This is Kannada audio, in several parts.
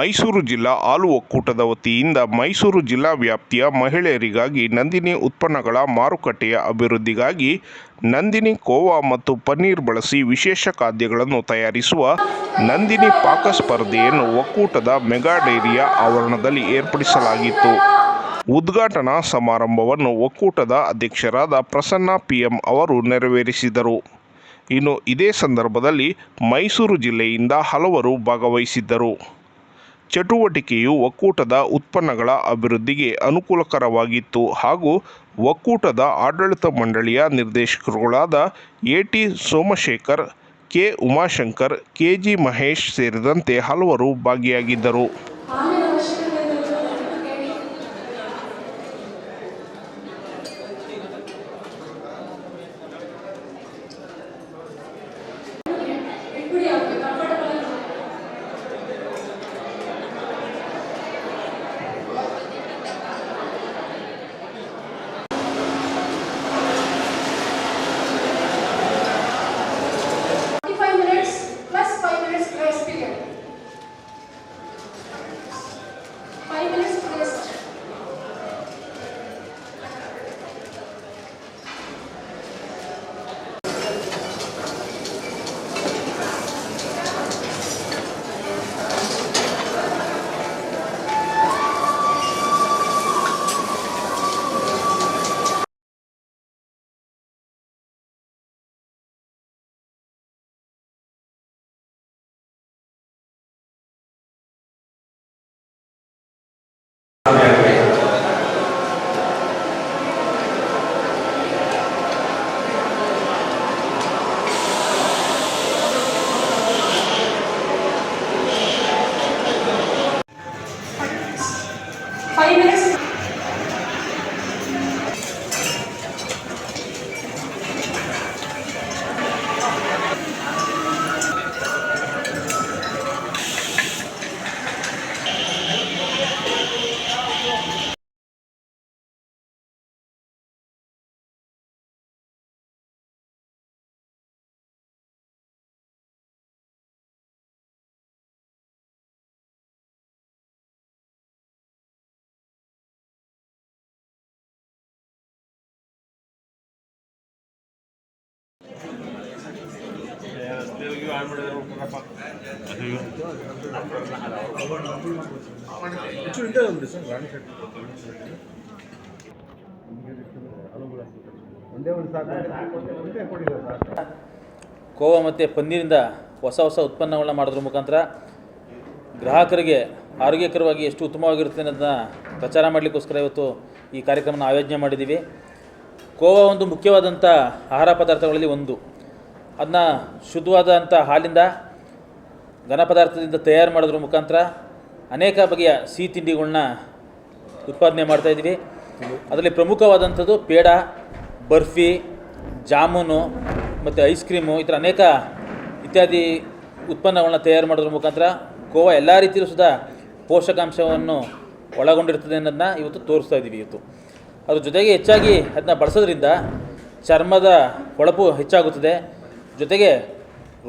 ಮೈಸೂರು ಜಿಲ್ಲಾ ಹಾಲು ಒಕ್ಕೂಟದ ವತಿಯಿಂದ ಮೈಸೂರು ಜಿಲ್ಲಾ ವ್ಯಾಪ್ತಿಯ ಮಹಿಳೆಯರಿಗಾಗಿ ನಂದಿನಿ ಉತ್ಪನ್ನಗಳ ಮಾರುಕಟ್ಟೆಯ ಅಭಿವೃದ್ಧಿಗಾಗಿ ನಂದಿನಿ ಕೋವಾ ಮತ್ತು ಪನ್ನೀರ್ ಬಳಸಿ ವಿಶೇಷ ಖಾದ್ಯಗಳನ್ನು ತಯಾರಿಸುವ ನಂದಿನಿ ಪಾಕ ಸ್ಪರ್ಧೆಯನ್ನು ಒಕ್ಕೂಟದ ಮೆಗಾ ಡೈರಿಯ ಆವರಣದಲ್ಲಿ ಏರ್ಪಡಿಸಲಾಗಿತ್ತು. ಉದ್ಘಾಟನಾ ಸಮಾರಂಭವನ್ನು ಒಕ್ಕೂಟದ ಅಧ್ಯಕ್ಷರಾದ ಪ್ರಸನ್ನ ಪಿಎಂ ಅವರು ನೆರವೇರಿಸಿದರು. ಇನ್ನು ಇದೇ ಸಂದರ್ಭದಲ್ಲಿ ಮೈಸೂರು ಜಿಲ್ಲೆಯಿಂದ ಹಲವರು ಭಾಗವಹಿಸಿದ್ದರು. ಚಟುವಟಿಕೆಯು ಒಕ್ಕೂಟದ ಉತ್ಪನ್ನಗಳ ಅಭಿವೃದ್ಧಿಗೆ ಅನುಕೂಲಕರವಾಗಿತ್ತು ಹಾಗೂ ಒಕ್ಕೂಟದ ಆಡಳಿತ ಮಂಡಳಿಯ ನಿರ್ದೇಶಕರುಗಳಾದ A T Somashekar, K Umashankar, K G Mahesh ಸೇರಿದಂತೆ ಹಲವರು ಭಾಗಿಯಾಗಿದ್ದರು. Amen. ಕೋವಾ ಮತ್ತು ಪನ್ನೀರಿಂದ ಹೊಸ ಹೊಸ ಉತ್ಪನ್ನಗಳನ್ನ ಮಾಡೋದ್ರ ಮುಖಾಂತರ ಗ್ರಾಹಕರಿಗೆ ಆರೋಗ್ಯಕರವಾಗಿ ಎಷ್ಟು ಉತ್ತಮವಾಗಿರುತ್ತೆ ಅನ್ನೋದನ್ನ ಪ್ರಚಾರ ಮಾಡಲಿಕ್ಕೋಸ್ಕರ ಇವತ್ತು ಈ ಕಾರ್ಯಕ್ರಮನ ಆಯೋಜನೆ ಮಾಡಿದ್ದೀವಿ. ಕೋವಾ ಒಂದು ಮುಖ್ಯವಾದಂಥ ಆಹಾರ ಪದಾರ್ಥಗಳಲ್ಲಿ ಒಂದು. ಅದನ್ನ ಶುದ್ಧವಾದಂಥ ಹಾಲಿಂದ ಘನ ಪದಾರ್ಥದಿಂದ ತಯಾರು ಮಾಡೋದ್ರ ಮುಖಾಂತರ ಅನೇಕ ಬಗೆಯ ಸಿಹಿ ತಿಂಡಿಗಳನ್ನ ಉತ್ಪಾದನೆ ಮಾಡ್ತಾಯಿದ್ದೀವಿ ಅದರಲ್ಲಿ ಪ್ರಮುಖವಾದಂಥದ್ದು ಪೇಡ, ಬರ್ಫಿ, ಜಾಮೂನು ಮತ್ತು ಐಸ್ ಕ್ರೀಮು ಈ ಥರ ಅನೇಕ ಇತ್ಯಾದಿ ಉತ್ಪನ್ನಗಳನ್ನ ತಯಾರು ಮಾಡೋದ್ರ ಮುಖಾಂತರ ಗೋವಾ ಎಲ್ಲ ರೀತಿಯಲ್ಲೂ ಸುದ ಪೋಷಕಾಂಶವನ್ನು ಒಳಗೊಂಡಿರ್ತದೆ ಅನ್ನೋದನ್ನ ಇವತ್ತು ತೋರಿಸ್ತಾ ಇದ್ದೀವಿ ಇವತ್ತು. ಅದ್ರ ಜೊತೆಗೆ ಹೆಚ್ಚಾಗಿ ಅದನ್ನ ಬಳಸೋದ್ರಿಂದ ಚರ್ಮದ ಹೊಳಪು ಹೆಚ್ಚಾಗುತ್ತದೆ. ಜೊತೆಗೆ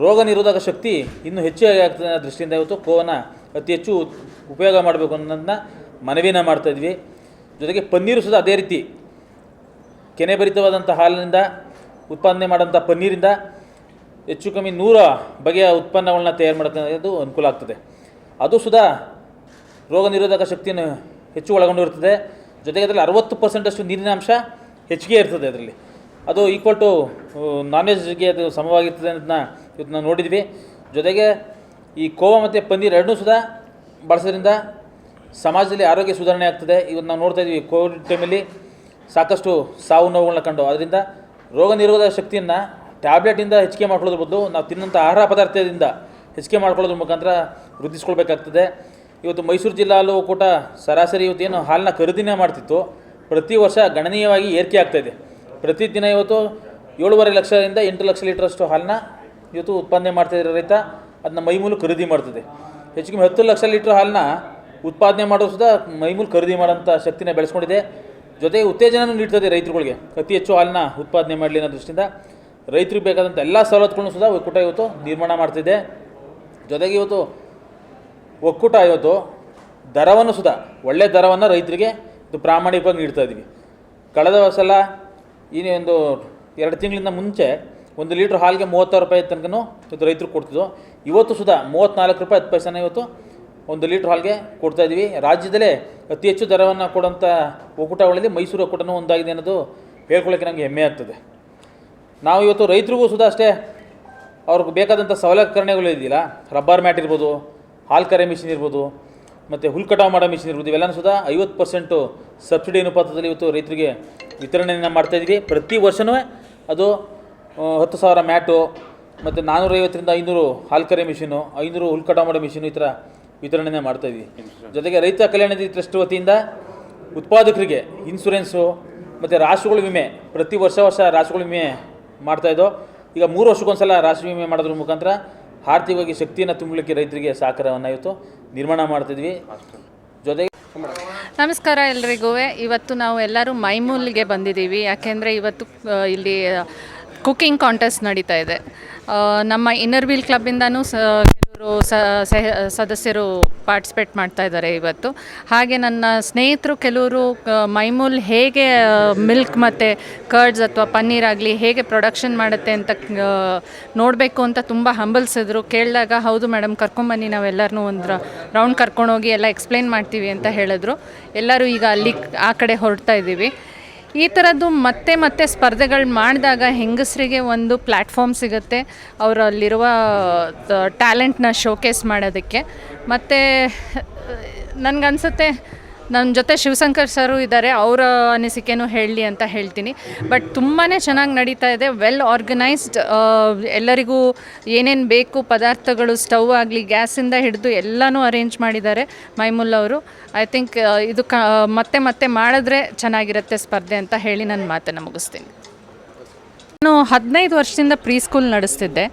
ರೋಗ ನಿರೋಧಕ ಶಕ್ತಿ ಇನ್ನೂ ಹೆಚ್ಚಾಗಿ ಆಗ್ತದೆ ಅನ್ನೋ ದೃಷ್ಟಿಯಿಂದ ಇವತ್ತು ಕೋವನ ಅತಿ ಹೆಚ್ಚು ಉಪಯೋಗ ಮಾಡಬೇಕು ಅನ್ನೋದನ್ನ ಮನವಿನ ಮಾಡ್ತಾಯಿದ್ವಿ ಜೊತೆಗೆ ಪನ್ನೀರು ಸುದ ಅದೇ ರೀತಿ ಕೆನೆಭರಿತವಾದಂಥ ಹಾಲಿನಿಂದ ಉತ್ಪಾದನೆ ಮಾಡೋಂಥ ಪನ್ನೀರಿಂದ ಹೆಚ್ಚು ಕಮ್ಮಿ ನೂರ ಬಗೆಯ ಉತ್ಪನ್ನಗಳನ್ನ ತಯಾರು ಮಾಡೋದು ಅನುಕೂಲ ಆಗ್ತದೆ. ಅದು ಸುದಾ ರೋಗ ನಿರೋಧಕ ಶಕ್ತಿಯನ್ನು ಹೆಚ್ಚು ಒಳಗೊಂಡಿರ್ತದೆ ಜೊತೆಗೆ ಅದರಲ್ಲಿ ಅರವತ್ತು ಪರ್ಸೆಂಟಷ್ಟು ನೀರಿನ ಅಂಶ ಹೆಚ್ಚಿಗೆ ಇರ್ತದೆ ಅದರಲ್ಲಿ. ಅದು ಈಕ್ವಲ್ ಟು ನಾನ್ ವೆಜ್ಗೆ ಅದು ಸಮವಾಗಿರ್ತದೆ ಅನ್ನೋದನ್ನ ಇವತ್ತು ನಾವು ನೋಡಿದ್ವಿ. ಜೊತೆಗೆ ಈ ಕೋವಾ ಮತ್ತು ಪನ್ನೀರ್ ಎರಡನ್ನೂ ಸುಧಾ ಬಳಸೋದ್ರಿಂದ ಸಮಾಜದಲ್ಲಿ ಆರೋಗ್ಯ ಸುಧಾರಣೆ ಆಗ್ತದೆ. ಇವತ್ತು ನಾವು ನೋಡ್ತಾ ಇದ್ವಿ ಕೋವಿಡ್ ಟೈಮಲ್ಲಿ ಸಾಕಷ್ಟು ಸಾವು ನೋವುಗಳನ್ನ ಕಂಡು. ಅದರಿಂದ ರೋಗ ನಿರೋಧಕ ಶಕ್ತಿಯನ್ನು ಟ್ಯಾಬ್ಲೆಟಿಂದ ಹೆಚ್ಚಿಗೆ ಮಾಡ್ಕೊಳ್ಳೋದ್ರ ಬದಲು ನಾವು ತಿನ್ನುವಂಥ ಆಹಾರ ಪದಾರ್ಥದಿಂದ ಹೆಚ್ಚಿಗೆ ಮಾಡ್ಕೊಳ್ಳೋದ್ರ ಮುಖಾಂತರ ವೃದ್ಧಿಸ್ಕೊಳ್ಬೇಕಾಗ್ತದೆ. ಇವತ್ತು ಮೈಸೂರು ಜಿಲ್ಲಾ ಹಾಲು ಸರಾಸರಿ ಸರಾಸರಿ ಇವತ್ತೇನು ಹಾಲನ್ನ ಖರೀದಿನೇ ಮಾಡ್ತಿತ್ತು. ಪ್ರತಿ ವರ್ಷ ಗಣನೀಯವಾಗಿ ಏರಿಕೆ ಆಗ್ತಾಯಿದೆ ಪ್ರತಿದಿನ ಇವತ್ತು ಏಳುವರೆ ಲಕ್ಷದಿಂದ ಎಂಟು ಲಕ್ಷ ಲೀಟ್ರಷ್ಟು ಹಾಲನ್ನ ಇವತ್ತು ಉತ್ಪಾದನೆ ಮಾಡ್ತಿದ್ದಾರೆ ರೈತ ಅದನ್ನ ಮೈಮೂಲು ಖರೀದಿ ಮಾಡ್ತದೆ. ಹೆಚ್ಚಿಗೆ ಹತ್ತು ಲಕ್ಷ ಲೀಟ್ರ್ ಹಾಲನ್ನ ಉತ್ಪಾದನೆ ಮಾಡೋದು ಸುದ ಮೈಮೂಲು ಖರೀದಿ ಮಾಡೋಂಥ ಶಕ್ತಿನ ಬೆಳೆಸ್ಕೊಂಡಿದೆ. ಜೊತೆಗೆ ಉತ್ತೇಜನನೂ ನೀಡ್ತದೆ ರೈತರುಗಳಿಗೆ. ಅತಿ ಹೆಚ್ಚು ಹಾಲನ್ನ ಉತ್ಪಾದನೆ ಮಾಡಲಿ ಅನ್ನೋ ದೃಷ್ಟಿಯಿಂದ ರೈತರಿಗೆ ಬೇಕಾದಂಥ ಎಲ್ಲ ಸವಲತ್ತುಗಳನ್ನು ಸುಧಾ ಒಕ್ಕೂಟ ಇವತ್ತು ನಿರ್ಮಾಣ ಮಾಡ್ತಿದೆ. ಜೊತೆಗೆ ಇವತ್ತು ಒಕ್ಕೂಟ ಇವತ್ತು ದರವನ್ನು ಸುದ ಒಳ್ಳೆಯ ದರವನ್ನು ರೈತರಿಗೆ ಇದು ಪ್ರಾಮಾಣಿಕವಾಗಿ ನೀಡ್ತಾ ಇದ್ದೀವಿ ಕಳೆದ ಸಲ ಈ ಒಂದು ಎರಡು ತಿಂಗಳಿಂದ ಮುಂಚೆ ಒಂದು ಲೀಟ್ರ್ ಹಾಲಿಗೆ ಮೂವತ್ತಾರು ರೂಪಾಯಿ ತನಕನೂ ಇವತ್ತು ರೈತರು ಕೊಡ್ತಿದ್ದು ಇವತ್ತು ಸುಧಾ ಮೂವತ್ತ್ನಾಲ್ಕು ರೂಪಾಯಿ ಹತ್ತು ಪೈಸೆನ ಇವತ್ತು ಒಂದು ಲೀಟ್ರ್ ಹಾಲಿಗೆ ಕೊಡ್ತಾ ಇದ್ದೀವಿ ರಾಜ್ಯದಲ್ಲೇ ಅತಿ ಹೆಚ್ಚು ದರವನ್ನು ಕೊಡೋಂಥ ಒಕ್ಕೂಟಗಳಲ್ಲಿ ಮೈಸೂರು ಒಕ್ಕೂಟನೂ ಒಂದಾಗಿದೆ ಅನ್ನೋದು ಹೇಳ್ಕೊಳ್ಳೋಕ್ಕೆ ನಮಗೆ ಹೆಮ್ಮೆ ಆಗ್ತದೆ. ನಾವು ಇವತ್ತು ರೈತರಿಗೂ ಸುದಾ ಅಷ್ಟೇ ಅವ್ರಿಗೆ ಬೇಕಾದಂಥ ಸೌಲಭ್ಯಕರಣಗಳು ಇದೆಯಲ್ಲ, ರಬ್ಬರ್ ಮ್ಯಾಟ್ ಇರ್ಬೋದು, ಹಾಲು ಕರೆ ಮಿಷಿನ್ ಇರ್ಬೋದು ಮತ್ತು ಹುಲ್ ಕಟಾವು ಮಾಡೋ ಮಿಷಿನ್ ಇರ್ಬೋದು. ಇವೆಲ್ಲನೂ ಸುತ್ತ ಐವತ್ತು ಪರ್ಸೆಂಟು ಸಬ್ಸಿಡಿ ಅನುಪಾತದಲ್ಲಿ ಇವತ್ತು ರೈತರಿಗೆ ವಿತರಣೆಯನ್ನು ಮಾಡ್ತಾಯಿದ್ವಿ ಪ್ರತಿ ವರ್ಷವೂ ಅದು ಹತ್ತು ಸಾವಿರ ಮ್ಯಾಟು ಮತ್ತು ನಾನ್ನೂರೈವತ್ತರಿಂದ ಐನೂರು ಹಾಲು ಕರೆ ಮಿಷಿನು ಐನೂರು ಹುಲ್ ಕಟಾವು ಮಾಡೋ ಮಿಷಿನು ಈ ಥರ ವಿತರಣೆ ಮಾಡ್ತಾಯಿದ್ವಿ ಜೊತೆಗೆ ರೈತ ಕಲ್ಯಾಣ ನಿಧಿ ಟ್ರಸ್ಟ್ ವತಿಯಿಂದ ಉತ್ಪಾದಕರಿಗೆ ಇನ್ಸೂರೆನ್ಸು ಮತ್ತು ರಾಸುಗಳ ವಿಮೆ ಪ್ರತಿ ವರ್ಷ ವರ್ಷ ರಾಸುಗಳ ವಿಮೆ ಮಾಡ್ತಾಯಿದ್ದೋ ಈಗ ಮೂರು ವರ್ಷಕ್ಕೊಂದ್ಸಲ ರಾಸು ವಿಮೆ ಮಾಡೋದ್ರ ಮುಖಾಂತರ ಆರ್ಥಿಕವಾಗಿ ಶಕ್ತಿಯನ್ನು ತುಂಬಲಿಕ್ಕೆ ರೈತರಿಗೆ ಸಹಕಾರವನ್ನು ಇವತ್ತು ನಿರ್ಮಾಣ ಮಾಡ್ತಿದ್ವಿ. ಜೊತೆಗೆ ನಮಸ್ಕಾರ ಎಲ್ರಿಗೂ. ಇವತ್ತು ನಾವು ಎಲ್ಲರೂ ಮೈಮೂಲ್ಗೆ ಬಂದಿದ್ದೀವಿ. ಯಾಕೆಂದರೆ ಇವತ್ತು ಇಲ್ಲಿ ಕುಕ್ಕಿಂಗ್ ಕಾಂಟೆಸ್ಟ್ ನಡೀತಾ ಇದೆ. ನಮ್ಮ ಇನ್ನರ್ ವೀಲ್ ಕ್ಲಬ್ಬಿಂದನೂ ಸ ಸದಸ್ಯರು ಪಾರ್ಟಿಸಿಪೇಟ್ ಮಾಡ್ತಾ ಇದ್ದಾರೆ ಇವತ್ತು. ಹಾಗೆ ನನ್ನ ಸ್ನೇಹಿತರು ಕೆಲವರು ಮೈಮೂಲ್ ಹೇಗೆ ಮಿಲ್ಕ್ ಮತ್ತು ಕರ್ಡ್ಸ್ ಅಥವಾ ಪನ್ನೀರ್ ಆಗಲಿ ಹೇಗೆ ಪ್ರೊಡಕ್ಷನ್ ಮಾಡುತ್ತೆ ಅಂತ ನೋಡಬೇಕು ಅಂತ ತುಂಬ ಹಂಬಲ್ಸಿದ್ರು. ಕೇಳಿದಾಗ, ಹೌದು ಮೇಡಮ್ ಕರ್ಕೊಂಬನ್ನಿ ನಾವೆಲ್ಲರನ್ನೂ ಒಂದು ರೌಂಡ್ ಕರ್ಕೊಂಡೋಗಿ ಎಲ್ಲ ಎಕ್ಸ್ಪ್ಲೇನ್ ಮಾಡ್ತೀವಿ ಅಂತ ಹೇಳಿದ್ರು. ಎಲ್ಲರೂ ಈಗ ಅಲ್ಲಿ, ಆ ಕಡೆ ಹೊರಡ್ತಾ ಇದ್ದೀವಿ. ಈ ಥರದ್ದು ಮತ್ತೆ ಮತ್ತೆ ಸ್ಪರ್ಧೆಗಳು ಮಾಡಿದಾಗ ಹೆಂಗಸರಿಗೆ ಒಂದು ಪ್ಲ್ಯಾಟ್ಫಾರ್ಮ್ ಸಿಗುತ್ತೆ. ಅವರಲ್ಲಿರುವ ಟ್ಯಾಲೆಂಟ್ನ ಶೋಕೇಸ್ ಮಾಡೋದಕ್ಕೆ. ಮತ್ತು ನನಗನ್ಸುತ್ತೆ ನನ್ನ ಜೊತೆ ಶಿವಶಂಕರ್ ಸರು ಇದ್ದಾರೆ, ಅವರ ಅನಿಸಿಕೆನೂ ಹೇಳಲಿ ಅಂತ ಹೇಳ್ತೀನಿ. ಬಟ್ ತುಂಬಾ ಚೆನ್ನಾಗಿ ನಡೀತಾ ಇದೆ ವೆಲ್ ಆರ್ಗನೈಸ್ಡ್ ಎಲ್ಲರಿಗೂ ಏನೇನು ಬೇಕು, ಪದಾರ್ಥಗಳು, ಸ್ಟವ್ ಆಗಲಿ, ಗ್ಯಾಸಿಂದ ಹಿಡಿದು ಎಲ್ಲನೂ ಅರೇಂಜ್ ಮಾಡಿದ್ದಾರೆ ಮೈಮುಲ್ ಅವರು. ಐ ಥಿಂಕ್ ಇದು ಕ, ಮತ್ತೆ ಮತ್ತೆ ಮಾಡಿದ್ರೆ ಚೆನ್ನಾಗಿರುತ್ತೆ ಸ್ಪರ್ಧೆ ಅಂತ ಹೇಳಿ ನನ್ನ ಮಾತನ್ನು ಮುಗಿಸ್ತೀನಿ. ನಾನು ಹದಿನೈದು ವರ್ಷದಿಂದ ಪ್ರೀ ಸ್ಕೂಲ್ ನಡೆಸ್ತಿದ್ದೆ.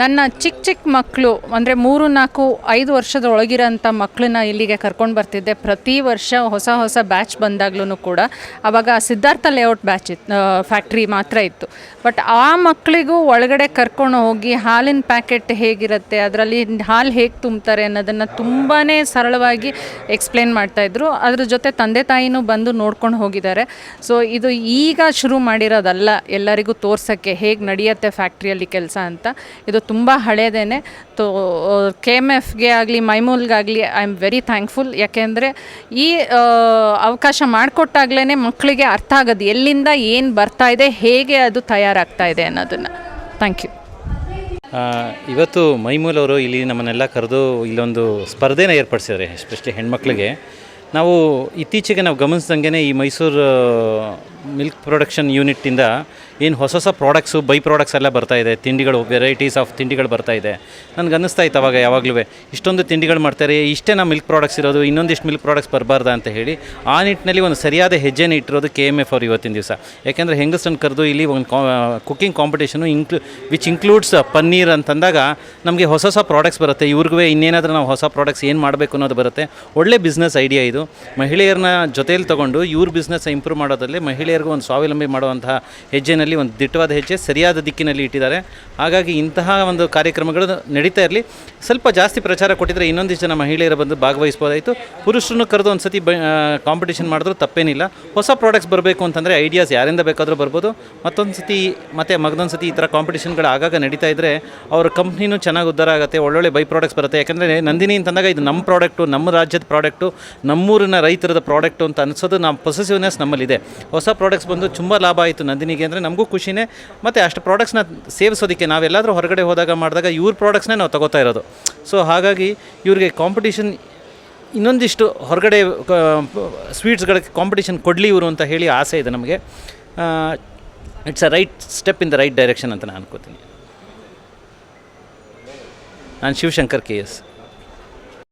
ನನ್ನ ಚಿಕ್ಕ ಚಿಕ್ಕ ಮಕ್ಕಳು ಅಂದರೆ ಮೂರು, ನಾಲ್ಕು, ಐದು ವರ್ಷದ ಒಳಗಿರೋಂಥ ಮಕ್ಕಳನ್ನ ಇಲ್ಲಿಗೆ ಕರ್ಕೊಂಡು ಬರ್ತಿದ್ದೆ. ಪ್ರತಿ ವರ್ಷ ಹೊಸ ಹೊಸ ಬ್ಯಾಚ್ ಬಂದಾಗ್ಲೂ ಕೂಡ ಆವಾಗ ಸಿದ್ಧಾರ್ಥ ಲೇಔಟ್ ಬ್ಯಾಚ್ ಇತ್ತು ಫ್ಯಾಕ್ಟ್ರಿ ಮಾತ್ರ ಇತ್ತು. ಬಟ್ ಆ ಮಕ್ಕಳಿಗೂ ಒಳಗಡೆ ಕರ್ಕೊಂಡು ಹೋಗಿ ಹಾಲಿನ ಪ್ಯಾಕೆಟ್ ಹೇಗಿರುತ್ತೆ, ಅದರಲ್ಲಿ ಹಾಲು ಹೇಗೆ ತುಂಬ್ತಾರೆ ಅನ್ನೋದನ್ನು ತುಂಬಾ ಸರಳವಾಗಿ ಎಕ್ಸ್ಪ್ಲೇನ್ ಮಾಡ್ತಾಯಿದ್ರು ಅದ್ರ ಜೊತೆ ತಂದೆ ತಾಯಿನೂ ಬಂದು ನೋಡ್ಕೊಂಡು ಹೋಗಿದ್ದಾರೆ. ಸೊ, ಇದು ಈಗ ಶುರು ಮಾಡಿರೋದಲ್ಲ ಎಲ್ಲರಿಗೂ ತೋರ್ಸೋಕ್ಕೆ ಹೇಗೆ ನಡೆಯುತ್ತೆ ಫ್ಯಾಕ್ಟ್ರಿಯಲ್ಲಿ ಕೆಲಸ ಅಂತ. ಇದು ತುಂಬ ಹಳೆಯದೇನೆ ತೊ ಕೆ ಎಂ ಎಫ್ಗೆ ಆಗಲಿ, ಮೈಮೂಲ್ಗಾಗಲಿ ಐ ಆಮ್ ವೆರಿ ಥ್ಯಾಂಕ್ಫುಲ್ ಯಾಕೆಂದರೆ ಈ ಅವಕಾಶ ಮಾಡಿಕೊಟ್ಟಾಗ್ಲೇ ಮಕ್ಕಳಿಗೆ ಅರ್ಥ ಆಗೋದು, ಎಲ್ಲಿಂದ ಏನು ಬರ್ತಾ ಇದೆ, ಹೇಗೆ ಅದು ತಯಾರಾಗ್ತಾ ಇದೆ ಅನ್ನೋದನ್ನು. ಥ್ಯಾಂಕ್ ಯು ಇವತ್ತು ಮೈಮೂಲ್ ಅವರು ಇಲ್ಲಿ ನಮ್ಮನ್ನೆಲ್ಲ ಕರೆದು ಇಲ್ಲೊಂದು ಸ್ಪರ್ಧೆನ ಏರ್ಪಡಿಸಿದ್ದಾರೆ ಎಸ್ಪೆಷಲಿ ಹೆಣ್ಮಕ್ಳಿಗೆ. ನಾವು ಇತ್ತೀಚೆಗೆ ನಾವು ಗಮನಿಸ್ದಂಗೆ ಈ ಮೈಸೂರು ಮಿಲ್ಕ್ ಪ್ರೊಡಕ್ಷನ್ ಯೂನಿಟ್ಟಿಂದ ಏನು ಹೊಸ ಹೊಸ ಪ್ರಾಡಕ್ಟ್ಸು, ಬೈ ಪ್ರಾಡಕ್ಟ್ಸ್ ಎಲ್ಲ ಬರ್ತಾ ಇದೆ. ತಿಂಡಿಗಳು ವೆರೈಟೀಸ್ ಆಫ್ ತಿಂಡಿಗಳು ಬರ್ತಾ ಇದೆ. ನನಗೆ ಅನ್ನಿಸ್ತಾ ಇತ್ತು ಅವಾಗ ಯಾವಾಗಲೂ ಇಷ್ಟೊಂದು ತಿಂಡಿಗಳು ಮಾಡ್ತಾರೆ. ಇಷ್ಟೇ ನಾವು ಮಿಲ್ಕ್ ಪ್ರಾಡಕ್ಟ್ಸ್ ಇರೋದು, ಇನ್ನೊಂದಿಷ್ಟು ಮಿಲ್ಕ್ ಪ್ರಾಡಕ್ಟ್ಸ್ ಬರಬಾರ್ದ ಅಂತ ಹೇಳಿ ಆ ನಿಟ್ಟಿನಲ್ಲಿ ಒಂದು ಸರಿಯಾದ ಹೆಜ್ಜೆನ ಇಟ್ಟಿರೋದು ಕೆ ಎಂ ಎಫ್ ಅವ್ರು ಇವತ್ತಿನ ದಿವಸ. ಯಾಕೆಂದರೆ ಹೆಂಗಸನ್ನು ಕರೆದು ಇಲ್ಲಿ ಒಂದು ಕಾ ಕುಕ್ಕಿಂಗ್ ಕಾಂಪಿಟೇಷನು ಇನ್ಕ್ಲೂ ವಿಚ್ ಇನ್ಕ್ಲೂಡ್ಸ್ ಪನ್ನೀರ್ ಅಂತಂದಾಗ ನಮಗೆ ಹೊಸ ಹೊಸ ಪ್ರಾಡಕ್ಟ್ಸ್ ಬರುತ್ತೆ. ಇವ್ರಿಗೂ ಇನ್ನೇನಾದರೂ ನಾವು ಹೊಸ ಪ್ರಾಡಕ್ಟ್ಸ್ ಏನು ಮಾಡಬೇಕು ಅನ್ನೋದು ಬರುತ್ತೆ. ಒಳ್ಳೆ ಬಿಸ್ನೆಸ್ ಐಡಿಯಾ ಇದು. ಮಹಿಳೆಯರನ್ನ ಜೊತೆಯಲ್ಲಿ ತೊಗೊಂಡು ಇವ್ರ ಬಿಸ್ನೆಸ್ ಇಂಪ್ರೂವ್ ಮಾಡೋದ್ರಲ್ಲಿ ಮಹಿಳೆಯರಿಗೂ ಒಂದು ಸ್ವಾವಲಂಬಿ ಮಾಡುವಂತಹ ಹೆಜ್ಜೆನಲ್ಲಿ, ಒಂದು ದಿಟ್ಟವಾದ ಹೆಜ್ಜೆ ಸರಿಯಾದ ದಿಕ್ಕಿನಲ್ಲಿ ಇಟ್ಟಿದ್ದಾರೆ. ಹಾಗಾಗಿ ಇಂತಹ ಒಂದು ಕಾರ್ಯಕ್ರಮಗಳು ನಡೀತಾ ಇರಲಿ. ಸ್ವಲ್ಪ ಜಾಸ್ತಿ ಪ್ರಚಾರ ಕೊಟ್ಟಿದ್ರೆ ಇನ್ನೊಂದಿಷ್ಟು ಜನ ಮಹಿಳೆಯರು ಬಂದು ಭಾಗವಹಿಸ್ಬೋದಾಯಿತು ಪುರುಷರನ್ನು ಕರೆದು ಒಂದು ಸತಿ ಬ ಕಾಂಪಿಟೇಷನ್ ಮಾಡಿದ್ರು ತಪ್ಪೇನಿಲ್ಲ. ಹೊಸ ಪ್ರಾಡಕ್ಟ್ಸ್ ಬರಬೇಕು ಅಂತಂದರೆ ಐಡಿಯಾಸ್ ಯಾರಿಂದ ಬೇಕಾದರೂ ಬರ್ಬೋದು. ಮತ್ತೊಂದು ಸತಿ ಮತ್ತು ಮಗದೊಂದು ಸತಿ ಈ ಥರ ಕಾಂಪಿಟೇಷನ್ಗಳು ಆಗಾಗ ನಡೀತಾ ಇದ್ದರೆ ಅವ್ರ ಕಂಪ್ನಿನೂ ಚೆನ್ನಾಗಿ ಉದ್ದಾರ ಆಗುತ್ತೆ, ಒಳ್ಳೊಳ್ಳೆ ಬೈ ಪ್ರಾಡಕ್ಟ್ಸ್ ಬರುತ್ತೆ. ಯಾಕಂದರೆ ನಂದಿನಿ ಅಂತಂದಾಗ ಇದು ನಮ್ಮ ಪ್ರಾಡಕ್ಟು ನಮ್ಮ ರಾಜ್ಯದ ಪ್ರಾಡಕ್ಟು ನಮ್ಮೂರಿನ ರೈತರದ ಪ್ರಾಡಕ್ಟು ಅಂತ ಅನಿಸೋದು, ನಮ್ಮ ಪೊಸೆಸಿವ್ನೆಸ್ ನಮ್ಮಲ್ಲಿದೆ. ಹೊಸ ಪ್ರಾಡಕ್ಟ್ಸ್ ಬಂದು ತುಂಬ ಲಾಭ ಆಯಿತು ನಂದಿನಿಗೆ ಅಂದರೆ ನಮಗೂ ಖುಷಿನೇ. ಮತ್ತು ಅಷ್ಟು ಪ್ರಾಡಕ್ಟ್ಸ್ನ ಸೇವಿಸೋದಕ್ಕೆ ನಾವೆಲ್ಲಾದರೂ ಹೊರಗಡೆ ಹೋದಾಗ ಮಾಡಿದಾಗ ಇವ್ರ ಪ್ರಾಡಕ್ಟ್ಸ್ನೇ ನಾವು ತಗೋತಾ ಇರೋದು. ಸೊ ಹಾಗಾಗಿ ಇವ್ರಿಗೆ ಕಾಂಪಿಟೇಷನ್ ಇನ್ನೊಂದಿಷ್ಟು ಹೊರಗಡೆ ಸ್ವೀಟ್ಸ್ಗಳಿಗೆ ಕಾಂಪಿಟೇಷನ್ ಕೊಡಲಿ ಇವರು ಅಂತ ಹೇಳಿ ಆಸೆ ಇದೆ ನಮಗೆ. It's a right step in the right direction ಅಂತ ನಾನು ಅನ್ಕೋತೀನಿ. ನಾನು ಶಿವಶಂಕರ್ ಕೆ ಎಸ್.